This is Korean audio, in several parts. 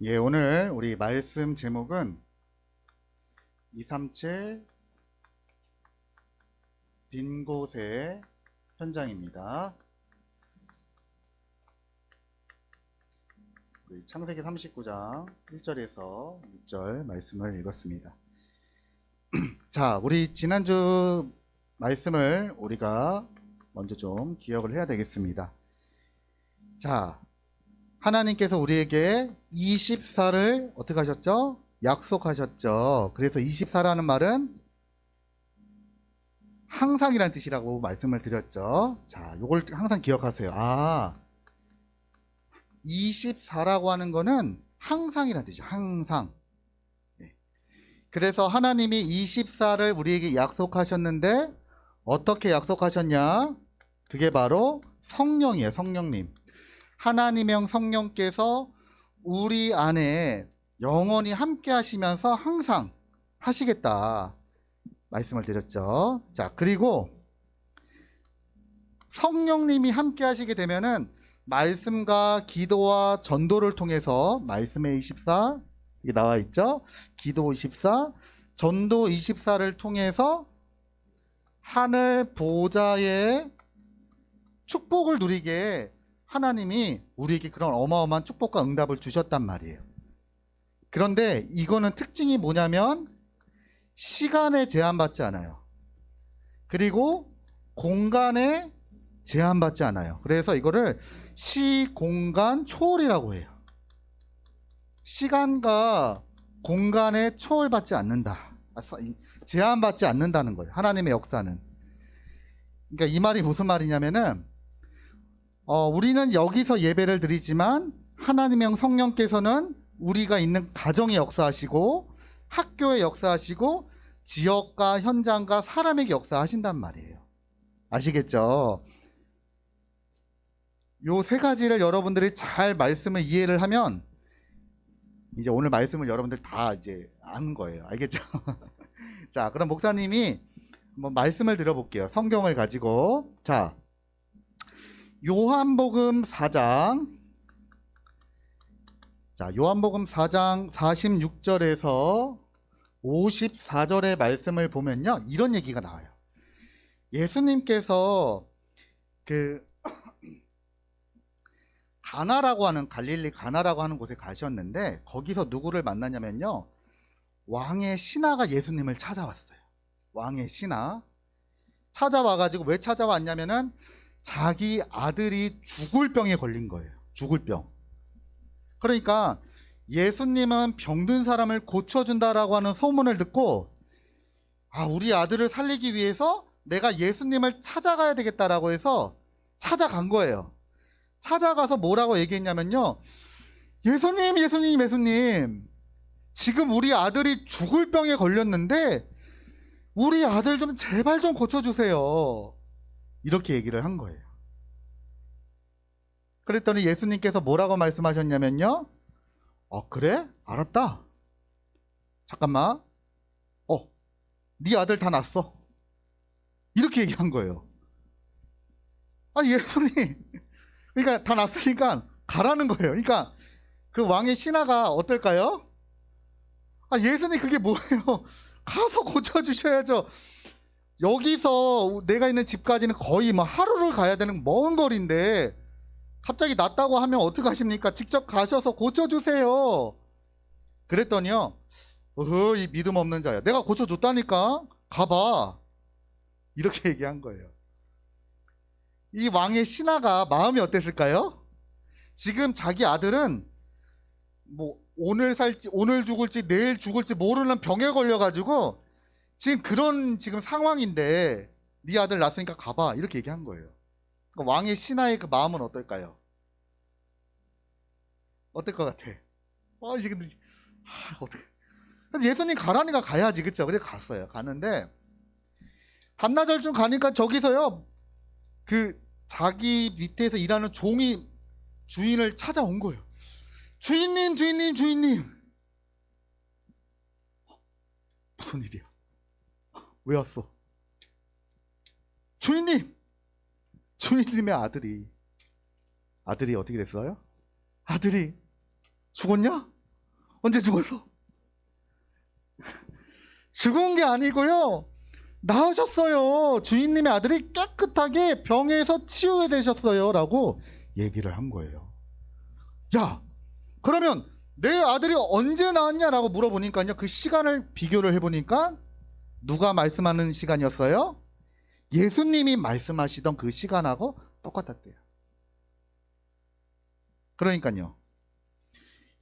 예, 오늘 우리 말씀 제목은 237 빈 곳의 현장입니다. 우리 창세기 39장 1절에서 6절 말씀을 읽었습니다. 자, 우리 지난주 말씀을 우리가 먼저 좀 기억을 해야 되겠습니다. 자, 하나님께서 우리에게 24를 어떻게 하셨죠? 약속하셨죠. 그래서 24라는 말은 항상이란 뜻이라고 말씀을 드렸죠. 자, 요걸 항상 기억하세요. 아, 24라고 하는 거는 항상이란 뜻이에요. 항상. 네. 그래서 하나님이 24를 우리에게 약속하셨는데 어떻게 약속하셨냐? 그게 바로 성령이에요. 성령님. 하나님의 성령께서 우리 안에 영원히 함께 하시면서 항상 하시겠다. 말씀을 드렸죠. 자, 그리고 성령님이 함께 하시게 되면은 말씀과 기도와 전도를 통해서 말씀의 24 이게 나와 있죠. 기도 24, 전도 24를 통해서 하늘 보좌의 축복을 누리게 하나님이 우리에게 그런 어마어마한 축복과 응답을 주셨단 말이에요. 그런데 이거는 특징이 뭐냐면 시간에 제한받지 않아요. 그리고 공간에 제한받지 않아요. 그래서 이거를 시, 공간, 초월이라고 해요. 시간과 공간에 초월받지 않는다. 아, 제한받지 않는다는 거예요. 하나님의 역사는. 그러니까 이 말이 무슨 말이냐면은 어, 우리는 여기서 예배를 드리지만 하나님의 성령께서는 우리가 있는 가정에 역사하시고 학교에 역사하시고 지역과 현장과 사람에게 역사하신단 말이에요. 아시겠죠? 요 세 가지를 여러분들이 잘 말씀을 이해를 하면 이제 오늘 말씀을 여러분들 다 이제 아는 거예요. 알겠죠? 자, 그럼 목사님이 한번 말씀을 들어볼게요. 성경을 가지고. 자, 요한복음 4장 자, 요한복음 4장 46절에서 54절의 말씀을 보면요. 이런 얘기가 나와요. 예수님께서 그 가나라고 하는 갈릴리 가나라고 하는 곳에 가셨는데 거기서 누구를 만나냐면요. 왕의 신하가 예수님을 찾아왔어요. 왕의 신하 찾아와 가지고 왜 찾아왔냐면은 자기 아들이 죽을 병에 걸린 거예요. 죽을 병. 그러니까 예수님은 병든 사람을 고쳐준다라고 하는 소문을 듣고 아, 우리 아들을 살리기 위해서 내가 예수님을 찾아가야 되겠다라고 해서 찾아간 거예요. 찾아가서 뭐라고 얘기했냐면요. 예수님, 예수님, 예수님. 지금 우리 아들이 죽을 병에 걸렸는데 우리 아들 좀 제발 좀 고쳐주세요. 이렇게 얘기를 한 거예요. 그랬더니 예수님께서 뭐라고 말씀하셨냐면요. 어, 그래? 알았다. 잠깐만. 어, 네 아들 다 낳았어. 이렇게 얘기한 거예요. 아, 예수님. 그러니까 다 낳았으니까 가라는 거예요. 그러니까 그 왕의 신하가 어떨까요? 아, 예수님 그게 뭐예요? 가서 고쳐주셔야죠. 여기서 내가 있는 집까지는 거의 뭐 하루를 가야 되는 먼 거리인데 갑자기 낫다고 하면 어떡하십니까? 직접 가셔서 고쳐주세요. 그랬더니요. 어허, 이 믿음 없는 자야. 내가 고쳐줬다니까? 가봐. 이렇게 얘기한 거예요. 이 왕의 신하가 마음이 어땠을까요? 지금 자기 아들은 뭐 오늘 살지, 오늘 죽을지 내일 죽을지 모르는 병에 걸려가지고 지금 그런 지금 상황인데 네 아들 낳았으니까 가봐 이렇게 얘기한 거예요. 그러니까 왕의 신하의 그 마음은 어떨까요? 어떨 것 같아? 아 이제 근데 아, 어떻게? 그래서 예수님 가라니까 가야지 그쵸? 그래서 갔어요. 갔는데 반나절 쯤 가니까 저기서요 그 자기 밑에서 일하는 종이 주인을 찾아온 거예요. 주인님, 주인님, 주인님. 무슨 일이야? 왜 왔어? 주인님! 주인님의 아들이, 아들이 어떻게 됐어요? 아들이 죽었냐? 언제 죽었어? 죽은 게 아니고요. 나으셨어요. 주인님의 아들이 깨끗하게 병에서 치유해 되셨어요. 라고 얘기를 한 거예요. 야, 그러면 내 아들이 언제 나왔냐라고 물어보니까요. 그 시간을 비교를 해보니까 누가 말씀하는 시간이었어요? 예수님이 말씀하시던 그 시간하고 똑같았대요. 그러니까요.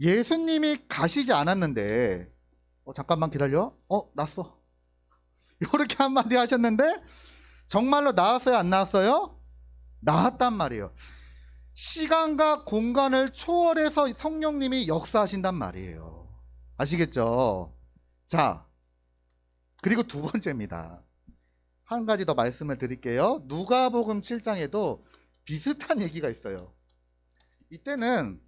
예수님이 가시지 않았는데, 어, 잠깐만 기다려. 어, 났어. 이렇게 한마디 하셨는데, 정말로 나왔어요? 안 나왔어요? 나왔단 말이에요. 시간과 공간을 초월해서 성령님이 역사하신단 말이에요. 아시겠죠? 자, 그리고 두 번째입니다. 한 가지 더 말씀을 드릴게요. 누가복음 7장에도 비슷한 얘기가 있어요. 이때는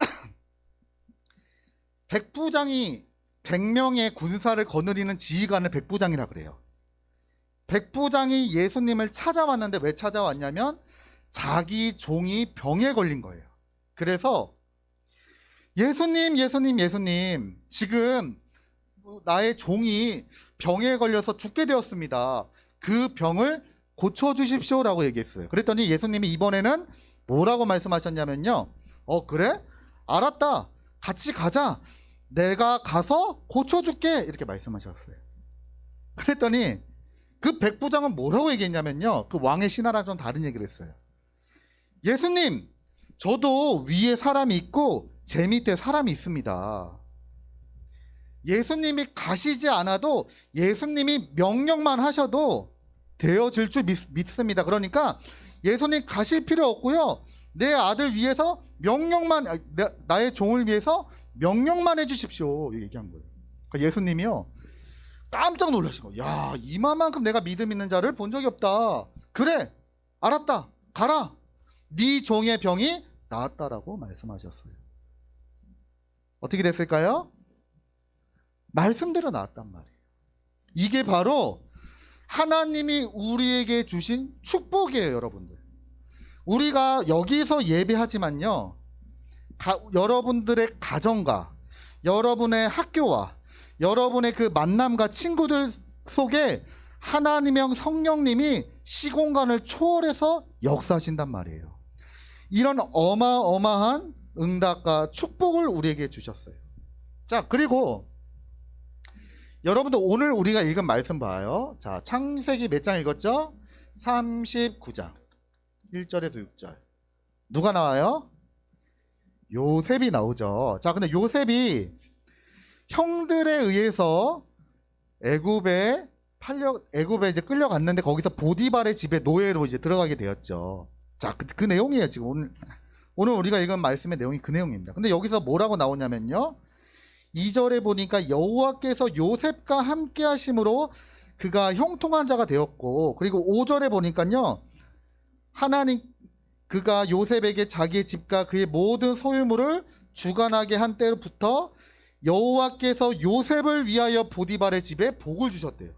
백부장이 100명의 군사를 거느리는 지휘관을 백부장이라 그래요. 백부장이 예수님을 찾아왔는데 왜 찾아왔냐면 자기 종이 병에 걸린 거예요. 그래서 예수님, 예수님, 예수님, 지금 나의 종이 병에 걸려서 죽게 되었습니다. 그 병을 고쳐주십시오라고 얘기했어요. 그랬더니 예수님이 이번에는 뭐라고 말씀하셨냐면요. 어, 그래? 알았다. 같이 가자. 내가 가서 고쳐줄게. 이렇게 말씀하셨어요. 그랬더니 그 백부장은 뭐라고 얘기했냐면요. 그 왕의 신하랑 좀 다른 얘기를 했어요. 예수님, 저도 위에 사람이 있고 제 밑에 사람이 있습니다. 예수님이 가시지 않아도 예수님이 명령만 하셔도 되어질 줄 믿, 믿습니다. 그러니까 예수님 가실 필요 없고요. 내 아들 위해서 명령만 아, 나- 나의 종을 위해서 명령만 해주십시오. 얘기한 거예요. 그러니까 예수님이요 깜짝 놀라신 거예요. 야 이만큼 내가 믿음 있는 자를 본 적이 없다. 그래 알았다. 가라. 네 종의 병이 나았다라고 말씀하셨어요. 어떻게 됐을까요? 말씀대로 나왔단 말이에요. 이게 바로 하나님이 우리에게 주신 축복이에요, 여러분들. 우리가 여기서 예배하지만요, 가- 여러분들의 가정과 여러분의 학교와 여러분의 그 만남과 친구들 속에 하나님형 성령님이 시공간을 초월해서 역사하신단 말이에요. 이런 어마어마한 응답과 축복을 우리에게 주셨어요. 자, 그리고 여러분들 오늘 우리가 읽은 말씀 봐요. 자, 창세기 몇 장 읽었죠? 39장. 1절에서 6절. 누가 나와요? 요셉이 나오죠. 자, 근데 요셉이 형들에 의해서 애굽에 팔려 애굽에 이제 끌려갔는데 거기서 보디발의 집에 노예로 이제 들어가게 되었죠. 자, 그, 그 내용이에요, 지금 오늘 오늘 우리가 읽은 말씀의 내용이 그 내용입니다. 근데 여기서 뭐라고 나오냐면요. 2절에 보니까 여호와께서 요셉과 함께 하심으로 그가 형통한 자가 되었고 그리고 5절에 보니까요. 하나님 그가 요셉에게 자기의 집과 그의 모든 소유물을 주관하게 한 때부터 여호와께서 요셉을 위하여 보디발의 집에 복을 주셨대요.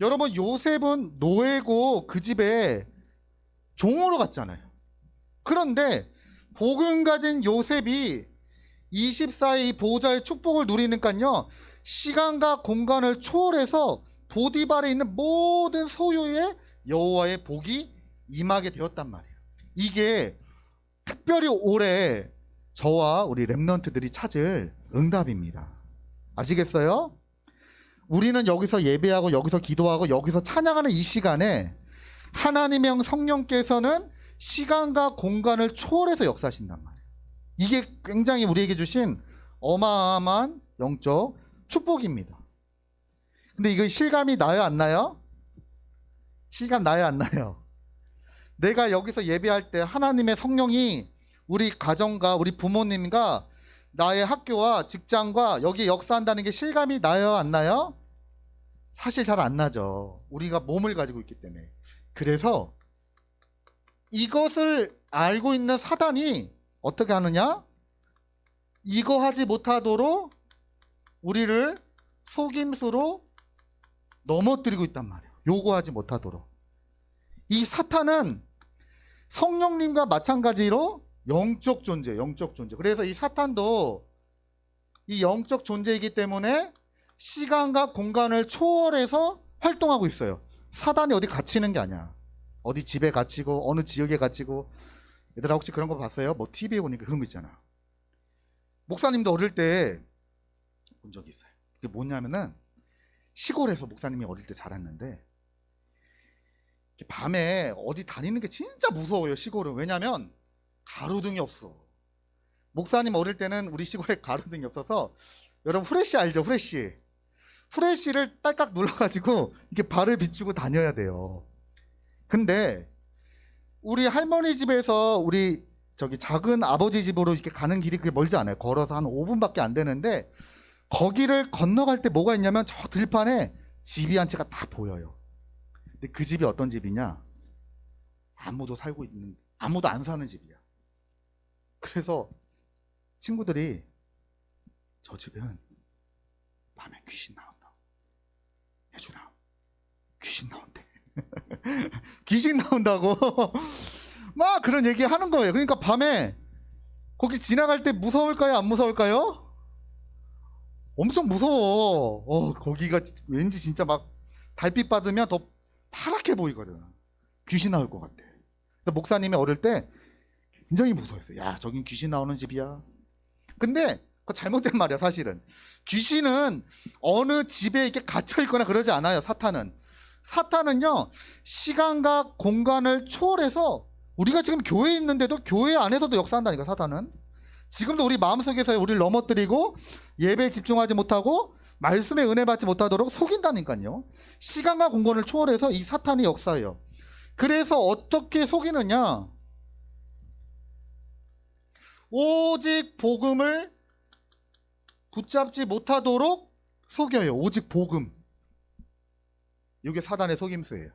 여러분 요셉은 노예고 그 집에 종으로 갔잖아요. 그런데 복음 가진 요셉이 24의 보호자의 축복을 누리니까요. 시간과 공간을 초월해서 보디발에 있는 모든 소유의 여호와의 복이 임하게 되었단 말이에요. 이게 특별히 올해 저와 우리 랩런트들이 찾을 응답입니다. 아시겠어요? 우리는 여기서 예배하고 여기서 기도하고 여기서 찬양하는 이 시간에 하나님의 형 성령께서는 시간과 공간을 초월해서 역사하신단 말이에요. 이게 굉장히 우리에게 주신 어마어마한 영적 축복입니다. 근데 이거 실감이 나요, 안 나요? 실감 나요, 안 나요? 내가 여기서 예배할 때 하나님의 성령이 우리 가정과 우리 부모님과 나의 학교와 직장과 여기 역사한다는 게 실감이 나요, 안 나요? 사실 잘 안 나죠. 우리가 몸을 가지고 있기 때문에. 그래서 이것을 알고 있는 사단이 어떻게 하느냐? 이거 하지 못하도록 우리를 속임수로 넘어뜨리고 있단 말이에요. 요구하지 못하도록. 이 사탄은 성령님과 마찬가지로 영적 존재, 영적 존재. 그래서 이 사탄도 이 영적 존재이기 때문에 시간과 공간을 초월해서 활동하고 있어요. 사단이 어디 갇히는 게 아니야. 어디 집에 갇히고 어느 지역에 갇히고 얘들아 혹시 그런 거 봤어요? 뭐 TV에 보니까 그런 거 있잖아. 목사님도 어릴 때 본 적이 있어요. 그게 뭐냐면은 시골에서 목사님이 어릴 때 자랐는데 밤에 어디 다니는 게 진짜 무서워요 시골은 왜냐면 가로등이 없어 목사님 어릴 때는 우리 시골에 가로등이 없어서 여러분 후레쉬 알죠 후레쉬 후레쉬를 딸깍 눌러가지고 이렇게 발을 비추고 다녀야 돼요 근데 우리 할머니 집에서 우리 저기 작은 아버지 집으로 이렇게 가는 길이 그게 멀지 않아요 걸어서 한 5분밖에 안 되는데 거기를 건너갈 때 뭐가 있냐면 저 들판에 집이 한 채가 다 보여요. 근데 그 집이 어떤 집이냐? 아무도 살고 있는, 아무도 안 사는 집이야. 그래서 친구들이 저 집은 밤에 귀신 나온다. 혜준아, 귀신 나온대. 귀신 나온다고. 막 그런 얘기 하는 거예요. 그러니까 밤에 거기 지나갈 때 무서울까요? 안 무서울까요? 엄청 무서워. 어, 거기가 왠지 진짜 막 달빛 받으면 더 파랗게 보이거든. 귀신 나올 것 같아. 목사님이 어릴 때 굉장히 무서웠어요. 야, 저긴 귀신 나오는 집이야. 근데 그거 잘못된 말이야, 사실은. 귀신은 어느 집에 이렇게 갇혀 있거나 그러지 않아요, 사탄은. 사탄은요, 시간과 공간을 초월해서 우리가 지금 교회에 있는데도 교회 안에서도 역사한다니까, 사탄은. 지금도 우리 마음속에서 우리를 넘어뜨리고 예배에 집중하지 못하고 말씀에 은혜 받지 못하도록 속인다니까요. 시간과 공간을 초월해서 이 사탄이 역사해요. 그래서 어떻게 속이느냐? 오직 복음을 붙잡지 못하도록 속여요. 오직 복음. 이게 사단의 속임수예요.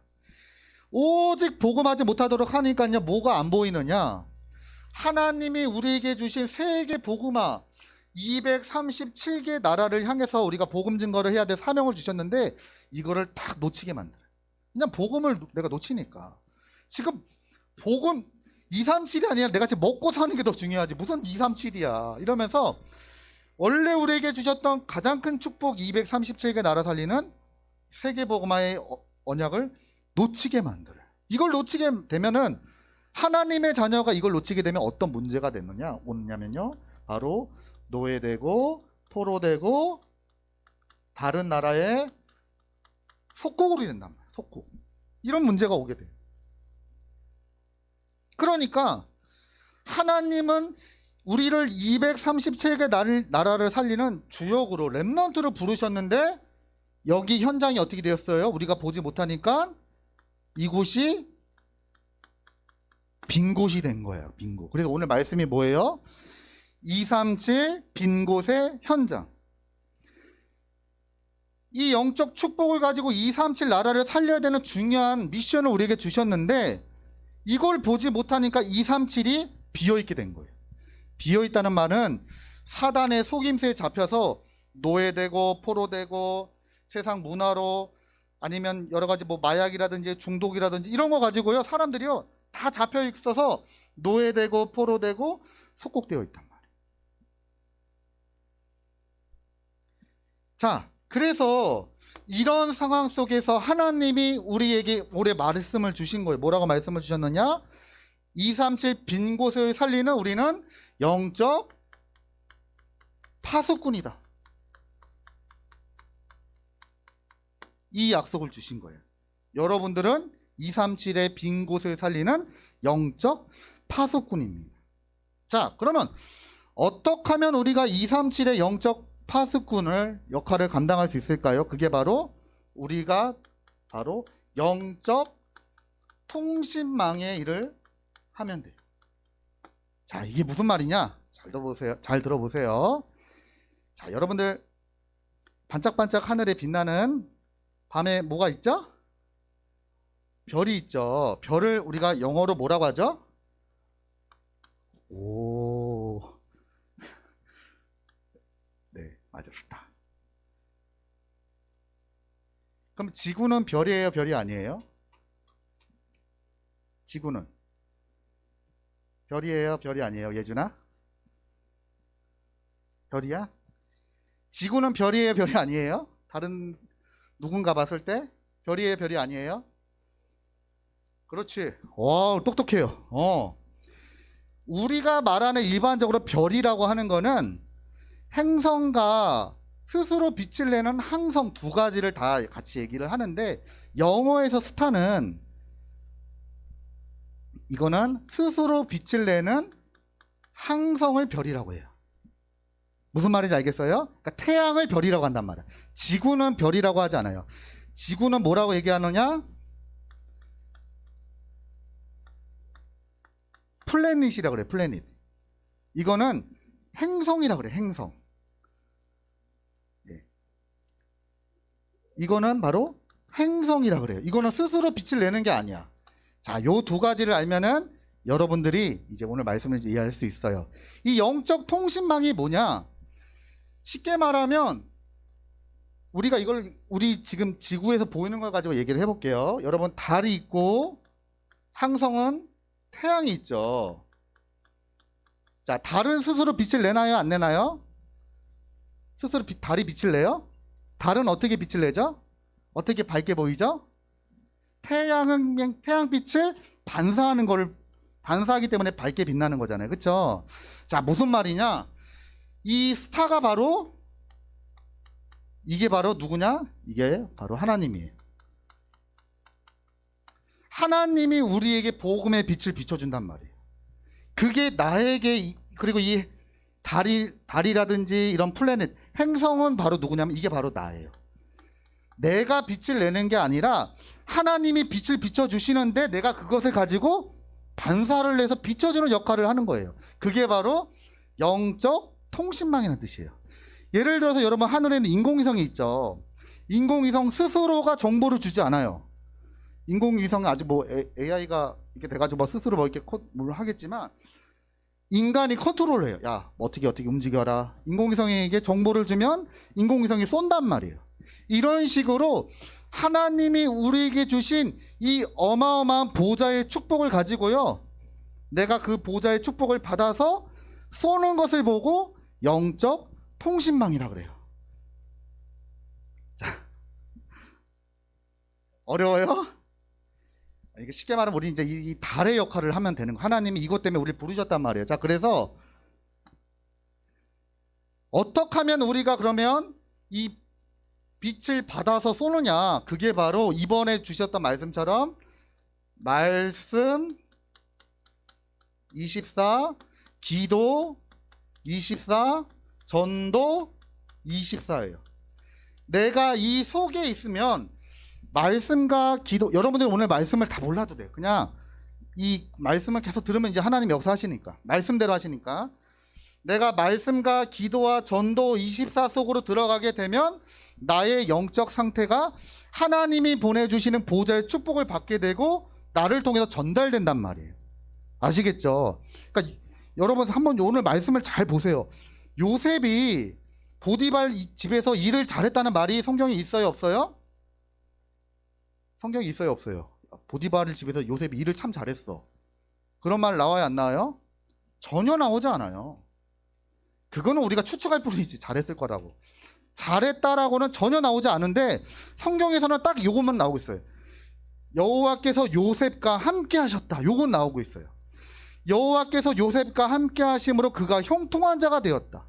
오직 복음하지 못하도록 하니까요. 뭐가 안 보이느냐? 하나님이 우리에게 주신 세계 복음화 237개 나라를 향해서 우리가 복음 증거를 해야 될 사명을 주셨는데 이거를 딱 놓치게 만들어요. 그냥 복음을 내가 놓치니까. 지금 복음 237이 아니라 내가 지금 먹고 사는 게 더 중요하지. 무슨 237이야. 이러면서 원래 우리에게 주셨던 가장 큰 축복 237개 나라 살리는 세계 복음화의 어- 언약을 놓치게 만들어요. 이걸 놓치게 되면은 하나님의 자녀가 이걸 놓치게 되면 어떤 문제가 되느냐? 오냐면요. 바로 노예되고 포로되고 다른 나라의 속국으로 된단 말이에요. 속국. 이런 문제가 오게 돼요. 그러니까 하나님은 우리를 237개 나를- 나라를 살리는 주역으로 렘넌트를 부르셨는데 여기 현장이 어떻게 되었어요? 우리가 보지 못하니까 이곳이 빈 곳이 된 거예요. 빈 곳. 그래서 오늘 말씀이 뭐예요? 237 빈 곳의 현장. 이 영적 축복을 가지고 237 나라를 살려야 되는 중요한 미션을 우리에게 주셨는데 이걸 보지 못하니까 237이 비어 있게 된 거예요. 비어 있다는 말은 사단의 속임수에 잡혀서 노예되고 포로되고 세상 문화로 아니면 여러 가지 뭐 마약이라든지 중독이라든지 이런 거 가지고요. 사람들이요. 다 잡혀 있어서 노예되고 포로되고 속국되어 있단 말이에요. 자, 그래서 이런 상황 속에서 하나님이 우리에게 올해 말씀을 주신 거예요. 뭐라고 말씀을 주셨느냐? 237 빈 곳을 살리는 우리는 영적 파수꾼이다. 이 약속을 주신 거예요. 여러분들은 237의 빈 곳을 살리는 영적 파수꾼입니다. 자, 그러면 어떻게 하면 우리가 237의 영적 파수꾼을 역할을 감당할 수 있을까요? 그게 바로 우리가 바로 영적 통신망의 일을 하면 돼요. 자, 이게 무슨 말이냐? 잘 들어보세요. 잘 들어보세요. 자, 여러분들 반짝반짝 하늘에 빛나는 밤에 뭐가 있죠? 별이 있죠. 별을 우리가 영어로 뭐라고 하죠? 오. 네, 맞았다. 그럼 지구는 별이에요, 별이 아니에요? 지구는 별이에요, 별이 아니에요, 예준아? 별이야? 지구는 별이에요, 별이 아니에요? 다른 누군가 봤을 때 별이에요, 별이 아니에요? 그렇지. 와, 똑똑해요. 어. 우리가 말하는 일반적으로 별이라고 하는 거는 행성과 스스로 빛을 내는 항성 두 가지를 다 같이 얘기를 하는데 영어에서 스타는 이거는 스스로 빛을 내는 항성을 별이라고 해요. 무슨 말인지 알겠어요? 그러니까 태양을 별이라고 한단 말이야. 지구는 별이라고 하지 않아요. 지구는 뭐라고 얘기하느냐? 플래닛이라고 그래. 플래닛. 이거는 행성이라고 그래. 행성. 예. 이거는 바로 행성이라고 그래요. 이거는 스스로 빛을 내는 게 아니야. 자, 요 두 가지를 알면은 여러분들이 이제 오늘 말씀을 이해할 수 있어요. 이 영적 통신망이 뭐냐? 쉽게 말하면 우리가 이걸 우리 지금 지구에서 보이는 걸 가지고 얘기를 해볼게요. 여러분 달이 있고 항성은 태양이 있죠. 자, 달은 스스로 빛을 내나요? 안 내나요? 스스로 빛- 달이 빛을 내요? 달은 어떻게 빛을 내죠? 어떻게 밝게 보이죠? 태양은 태양빛을 반사하는 거를 반사하기 때문에 밝게 빛나는 거잖아요. 그렇죠? 자, 무슨 말이냐? 이 스타가 바로 이게 바로 누구냐? 이게 바로 하나님이에요. 하나님이 우리에게 복음의 빛을 비춰준단 말이에요. 그게 나에게 이- 그리고 이 달이 달이라든지 이런 플래닛 행성은 바로 누구냐면 이게 바로 나예요. 내가 빛을 내는 게 아니라 하나님이 빛을 비춰 주시는데 내가 그것을 가지고 반사를 내서 비춰주는 역할을 하는 거예요. 그게 바로 영적 통신망이라는 뜻이에요. 예를 들어서 여러분 하늘에는 인공위성이 있죠. 인공위성 스스로가 정보를 주지 않아요. 인공위성은 아직 뭐 AI가 이렇게 돼가지고 뭐 스스로 뭐 이렇게 코- 뭘 하겠지만 인간이 컨트롤을 해요. 야, 뭐 어떻게 어떻게 움직여라. 인공위성에게 정보를 주면 인공위성이 쏜단 말이에요. 이런 식으로 하나님이 우리에게 주신 이 어마어마한 보좌의 축복을 가지고요. 내가 그 보좌의 축복을 받아서 쏘는 것을 보고 영적 통신망이라 그래요. 자. 어려워요? 이게 쉽게 말하면 우리 이제 이, 이 달의 역할을 하면 되는 거. 하나님이 이것 때문에 우리를 부르셨단 말이에요. 자, 그래서 어떻게 하면 우리가 그러면 이 빛을 받아서 쏘느냐? 그게 바로 이번에 주셨던 말씀처럼 말씀 24, 기도 24, 전도 24예요. 내가 이 속에 있으면 말씀과 기도 여러분들 오늘 말씀을 다 몰라도 돼요. 그냥 이 말씀을 계속 들으면 이제 하나님 역사하시니까 말씀대로 하시니까 내가 말씀과 기도와 전도 24 속으로 들어가게 되면 나의 영적 상태가 하나님이 보내주시는 보좌의 축복을 받게 되고 나를 통해서 전달된단 말이에요. 아시겠죠? 그러니까 여러분 한번 오늘 말씀을 잘 보세요. 요셉이 보디발 이- 집에서 일을 잘했다는 말이 성경에 있어요, 없어요? 성경에 있어요, 없어요? 보디발 집에서 요셉이 일을 참 잘했어. 그런 말 나와요, 안 나와요? 전혀 나오지 않아요. 그거는 우리가 추측할 뿐이지 잘했을 거라고. 잘했다라고는 전혀 나오지 않은데 성경에서는 딱 요것만 나오고 있어요. 여호와께서 요셉과 함께 하셨다. 요건 나오고 있어요. 여호와께서 요셉과 함께 하심으로 그가 형통한 자가 되었다.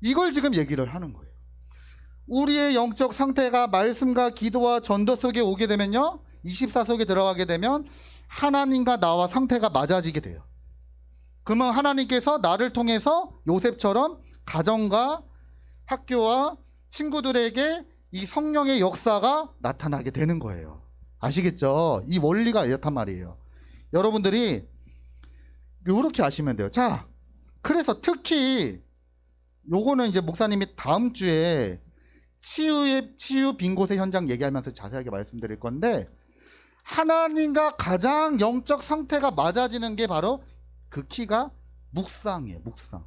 이걸 지금 얘기를 하는 거예요. 우리의 영적 상태가 말씀과 기도와 전도 속에 오게 되면요. 24 속에 들어가게 되면 하나님과 나와 상태가 맞아지게 돼요. 그러면 하나님께서 나를 통해서 요셉처럼 가정과 학교와 친구들에게 이 성령의 역사가 나타나게 되는 거예요. 아시겠죠? 이 원리가 이렇단 말이에요. 여러분들이 요렇게 아시면 돼요. 자, 그래서 특히 요거는 이제 목사님이 다음 주에 치유의 치유 빈 곳의 현장 얘기하면서 자세하게 말씀드릴 건데 하나님과 가장 영적 상태가 맞아지는 게 바로 그 키가 묵상이에요. 묵상.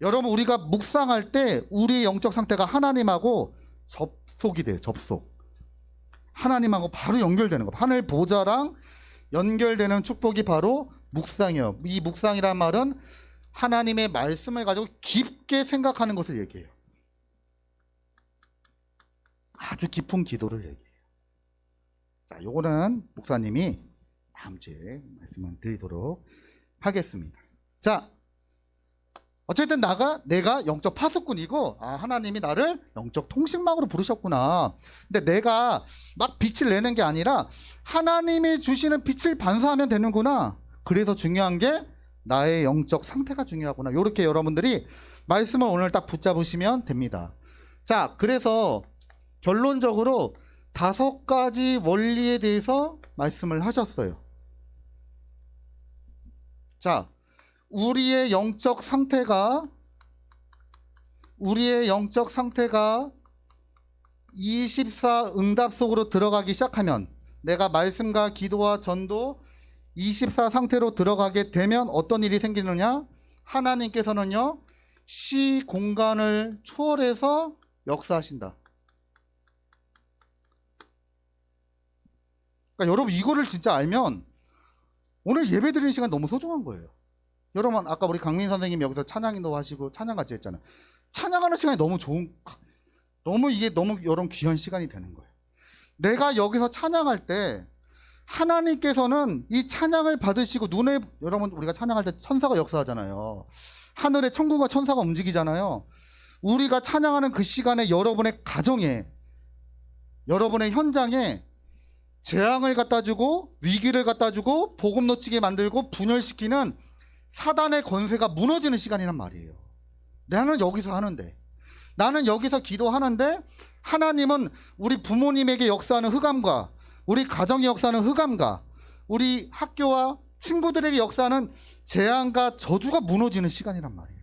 여러분 우리가 묵상할 때 우리의 영적 상태가 하나님하고 접속이 돼요. 접속. 하나님하고 바로 연결되는 거. 하늘 보좌랑 연결되는 축복이 바로 묵상이에요. 이 묵상이란 말은 하나님의 말씀을 가지고 깊게 생각하는 것을 얘기해요. 아주 깊은 기도를 얘기해요. 자, 요거는 목사님이 다음 주에 말씀을 드리도록 하겠습니다. 자, 어쨌든 나가 내가 영적 파수꾼이고 아 하나님이 나를 영적 통신망으로 부르셨구나. 근데 내가 막 빛을 내는 게 아니라 하나님이 주시는 빛을 반사하면 되는구나. 그래서 중요한 게 나의 영적 상태가 중요하구나. 이렇게 여러분들이 말씀을 오늘 딱 붙잡으시면 됩니다. 자, 그래서 결론적으로 다섯 가지 원리에 대해서 말씀을 하셨어요. 자, 우리의 영적 상태가 우리의 영적 상태가 24 응답 속으로 들어가기 시작하면 내가 말씀과 기도와 전도 24 상태로 들어가게 되면 어떤 일이 생기느냐? 하나님께서는요, 시 공간을 초월해서 역사하신다. 그러니까 여러분 이거를 진짜 알면 오늘 예배 드리는 시간 너무 소중한 거예요. 여러분 아까 우리 강민 선생님 여기서 찬양인도 하시고 찬양 같이 했잖아요. 찬양하는 시간이 너무 좋은 너무 이게 너무 여러분 귀한 시간이 되는 거예요. 내가 여기서 찬양할 때 하나님께서는 이 찬양을 받으시고 눈에 여러분 우리가 찬양할 때 천사가 역사하잖아요. 하늘에 천국과 천사가 움직이잖아요. 우리가 찬양하는 그 시간에 여러분의 가정에 여러분의 현장에 재앙을 갖다 주고 위기를 갖다 주고 복음 놓치게 만들고 분열시키는 사단의 권세가 무너지는 시간이란 말이에요. 나는 여기서 하는데 나는 여기서 기도하는데 하나님은 우리 부모님에게 역사하는 흑암과 우리 가정의 역사하는 흑암과 우리 학교와 친구들에게 역사하는 재앙과 저주가 무너지는 시간이란 말이에요.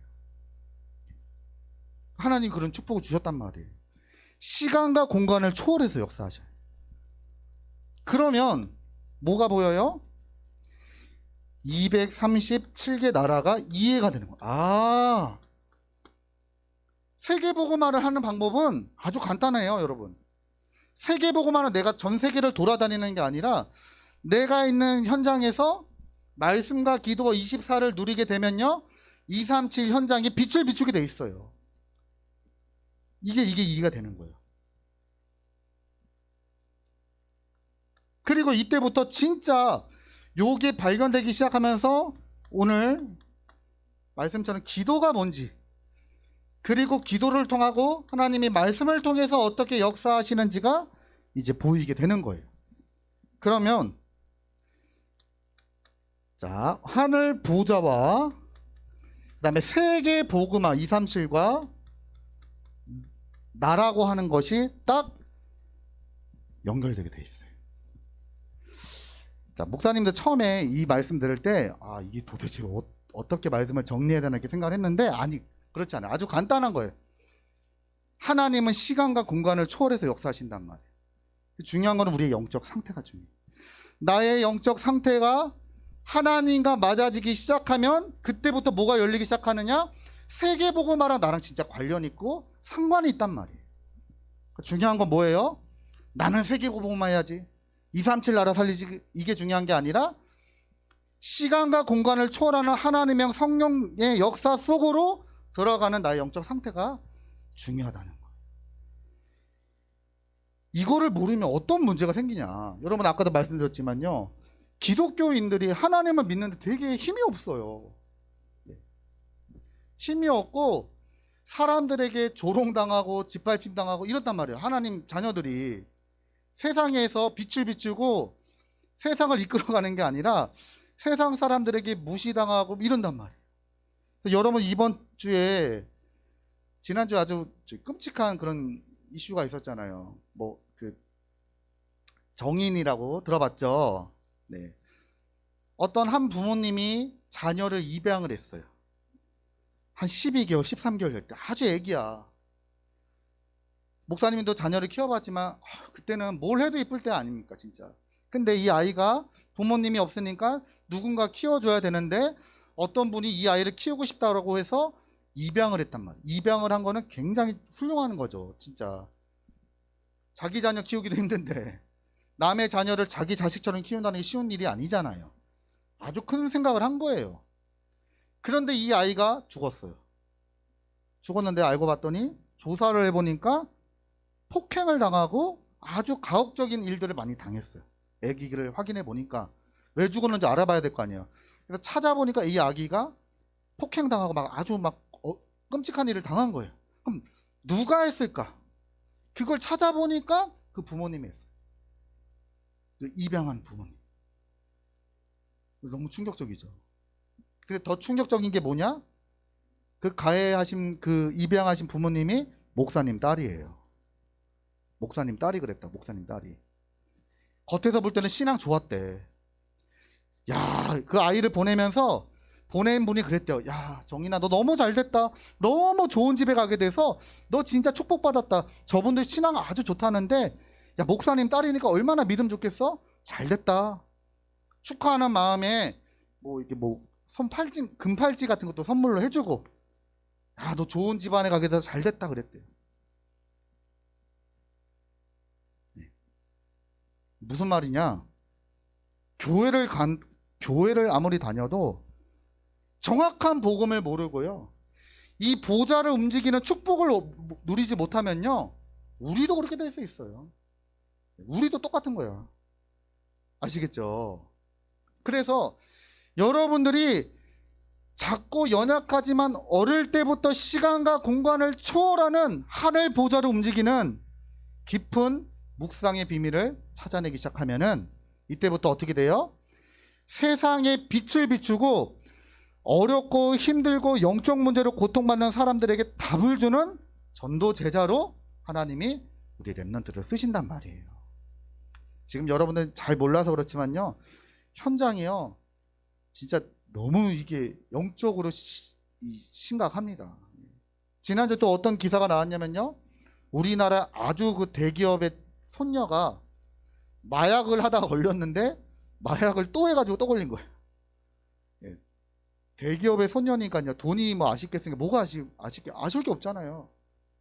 하나님 그런 축복을 주셨단 말이에요. 시간과 공간을 초월해서 역사하셔요. 그러면 뭐가 보여요? 237개 나라가 이해가 되는 거예요. 아, 세계보고말을 하는 방법은 아주 간단해요, 여러분. 세계 보고말은 내가 전 세계를 돌아다니는 게 아니라 내가 있는 현장에서 말씀과 기도와 24를 누리게 되면요. 237 현장이 빛을 비추게 돼 있어요. 이게 이게 이해가 되는 거예요. 그리고 이때부터 진짜 요게 발견되기 시작하면서 오늘 말씀처럼 기도가 뭔지 그리고 기도를 통하고 하나님이 말씀을 통해서 어떻게 역사하시는지가 이제 보이게 되는 거예요. 그러면 자 하늘 보좌와 그 다음에 세계 복음화 237과 나라고 하는 것이 딱 연결되게 돼 있어요. 자, 목사님도 처음에 이 말씀 들을 때, 아, 이게 도대체 어, 떻게 말씀을 정리해야 되나 이렇게 생각을 했는데, 아니, 그렇지 않아요. 아주 간단한 거예요. 하나님은 시간과 공간을 초월해서 역사하신단 말이에요. 중요한 거는 우리의 영적 상태가 중요해요. 나의 영적 상태가 하나님과 맞아지기 시작하면, 그때부터 뭐가 열리기 시작하느냐? 세계보고마랑 나랑 진짜 관련 있고 상관이 있단 말이에요. 중요한 건 뭐예요? 나는 세계보고만 해야지. 237 나라 살리지 이게 중요한 게 아니라 시간과 공간을 초월하는 하나님의 성령의 역사 속으로 들어가는 나의 영적 상태가 중요하다는 거예요. 이거를 모르면 어떤 문제가 생기냐. 여러분 아까도 말씀드렸지만요. 기독교인들이 하나님을 믿는데 되게 힘이 없어요. 네. 힘이 없고 사람들에게 조롱당하고 짓밟힘당하고 이렇단 말이에요. 하나님 자녀들이 세상에서 빛을 비추고 세상을 이끌어가는 게 아니라 세상 사람들에게 무시당하고 이런단 말이에요. 여러분 이번 주에 지난주 아주 끔찍한 그런 이슈가 있었잖아요. 뭐 그 정인이라고 들어봤죠. 네. 어떤 한 부모님이 자녀를 입양을 했어요. 한 12개월, 13개월 될 때 아주 애기야. 목사님도 자녀를 키워봤지만 아, 그때는 뭘 해도 이쁠 때 아닙니까 진짜. 근데 이 아이가 부모님이 없으니까 누군가 키워줘야 되는데 어떤 분이 이 아이를 키우고 싶다고 해서 입양을 했단 말이에요. 입양을 한 거는 굉장히 훌륭한 거죠. 진짜. 자기 자녀 키우기도 힘든데 남의 자녀를 자기 자식처럼 키운다는 게 쉬운 일이 아니잖아요. 아주 큰 생각을 한 거예요. 그런데 이 아이가 죽었어요. 죽었는데 알고 봤더니 조사를 해보니까 폭행을 당하고 아주 가혹적인 일들을 많이 당했어요. 아기를 확인해 보니까 왜 죽었는지 알아봐야 될 거 아니에요. 그래서 찾아보니까 이 아기가 폭행 당하고 막 아주 막 어, 끔찍한 일을 당한 거예요. 그럼 누가 했을까? 그걸 찾아보니까 그 부모님이 했어요. 그 입양한 부모님. 너무 충격적이죠. 근데 더 충격적인 게 뭐냐? 그 가해하신 그 입양하신 부모님이 목사님 딸이에요. 목사님 딸이 그랬다. 목사님 딸이. 겉에서 볼 때는 신앙 좋았대. 야, 그 아이를 보내면서 보낸 분이 그랬대요. 야, 정인아, 너 너무 잘 됐다. 너무 좋은 집에 가게 돼서 너 진짜 축복받았다. 저분들 신앙 아주 좋다는데, 야, 목사님 딸이니까 얼마나 믿음 좋겠어? 잘 됐다. 축하하는 마음에 뭐 이게 뭐 손팔찌, 금팔찌 같은 것도 선물로 해주고, 야, 너 좋은 집안에 가게 돼서 잘 됐다 그랬대요. 네. 무슨 말이냐? 교회를 간, 교회를 아무리 다녀도 정확한 복음을 모르고요. 이 보좌를 움직이는 축복을 누리지 못하면요. 우리도 그렇게 될 수 있어요. 우리도 똑같은 거야. 아시겠죠? 그래서 여러분들이 작고 연약하지만 어릴 때부터 시간과 공간을 초월하는 하늘 보좌를 움직이는 깊은 묵상의 비밀을 찾아내기 시작하면은 이때부터 어떻게 돼요? 세상에 빛을 비추고 어렵고 힘들고 영적 문제로 고통받는 사람들에게 답을 주는 전도 제자로 하나님이 우리 랩런트를 쓰신단 말이에요. 지금 여러분들 잘 몰라서 그렇지만요. 현장이요. 진짜 너무 이게 영적으로 시- 이- 심각합니다. 지난주 또 어떤 기사가 나왔냐면요. 우리나라 아주 그 대기업의 손녀가 마약을 하다가 걸렸는데 마약을 또 해가지고 또 걸린 거예요. 예. 대기업의 손녀니까요. 돈이 뭐 아쉽겠으니까 뭐가 아쉽, 아쉽게 아쉬울 게 없잖아요.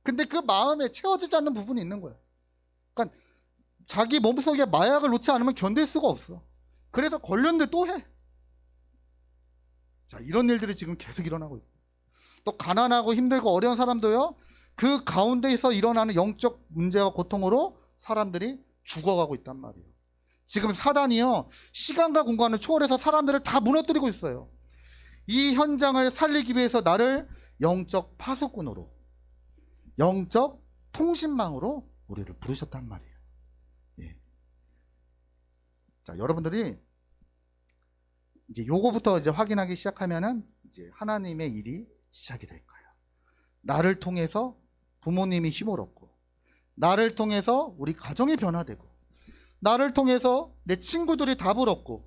근데 그 마음에 채워지지 않는 부분이 있는 거예요. 그러니까 자기 몸속에 마약을 놓지 않으면 견딜 수가 없어. 그래서 걸렸는데 또 해. 자, 이런 일들이 지금 계속 일어나고 있고. 또 가난하고 힘들고 어려운 사람도요. 그 가운데에서 일어나는 영적 문제와 고통으로 사람들이 죽어가고 있단 말이에요. 지금 사단이요. 시간과 공간을 초월해서 사람들을 다 무너뜨리고 있어요. 이 현장을 살리기 위해서 나를 영적 파수꾼으로 영적 통신망으로 우리를 부르셨단 말이에요. 예. 자, 여러분들이 이제 요거부터 이제 확인하기 시작하면은 이제 하나님의 일이 시작이 될 거예요. 나를 통해서 부모님이 힘을 얻고, 나를 통해서 우리 가정이 변화되고, 나를 통해서 내 친구들이 답을 얻고,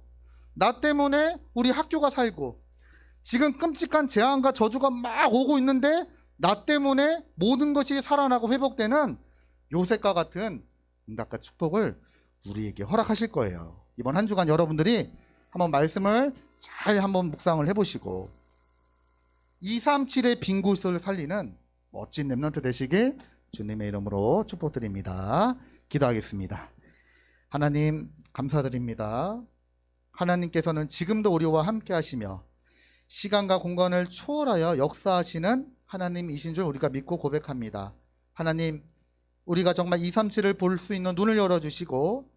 나 때문에 우리 학교가 살고, 지금 끔찍한 재앙과 저주가 막 오고 있는데, 나 때문에 모든 것이 살아나고 회복되는 요셉과 같은 응답과 축복을 우리에게 허락하실 거예요. 이번 한 주간 여러분들이 한번 말씀을 잘 한번 묵상을 해보시고 237의 빈 곳을 살리는 멋진 랩런트 되시길 주님의 이름으로 축복드립니다. 기도하겠습니다. 하나님 감사드립니다. 하나님께서는 지금도 우리와 함께 하시며 시간과 공간을 초월하여 역사하시는 하나님이신 줄 우리가 믿고 고백합니다. 하나님 우리가 정말 237을 볼 수 있는 눈을 열어주시고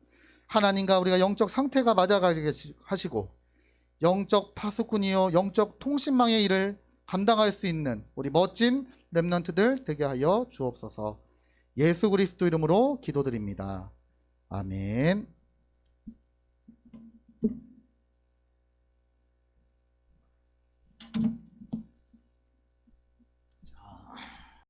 하나님과 우리가 영적 상태가 맞아가게 하시고 영적 파수꾼이요 영적 통신망의 일을 감당할 수 있는 우리 멋진 랩런트들 되게 하여 주옵소서 예수 그리스도 이름으로 기도드립니다. 아멘.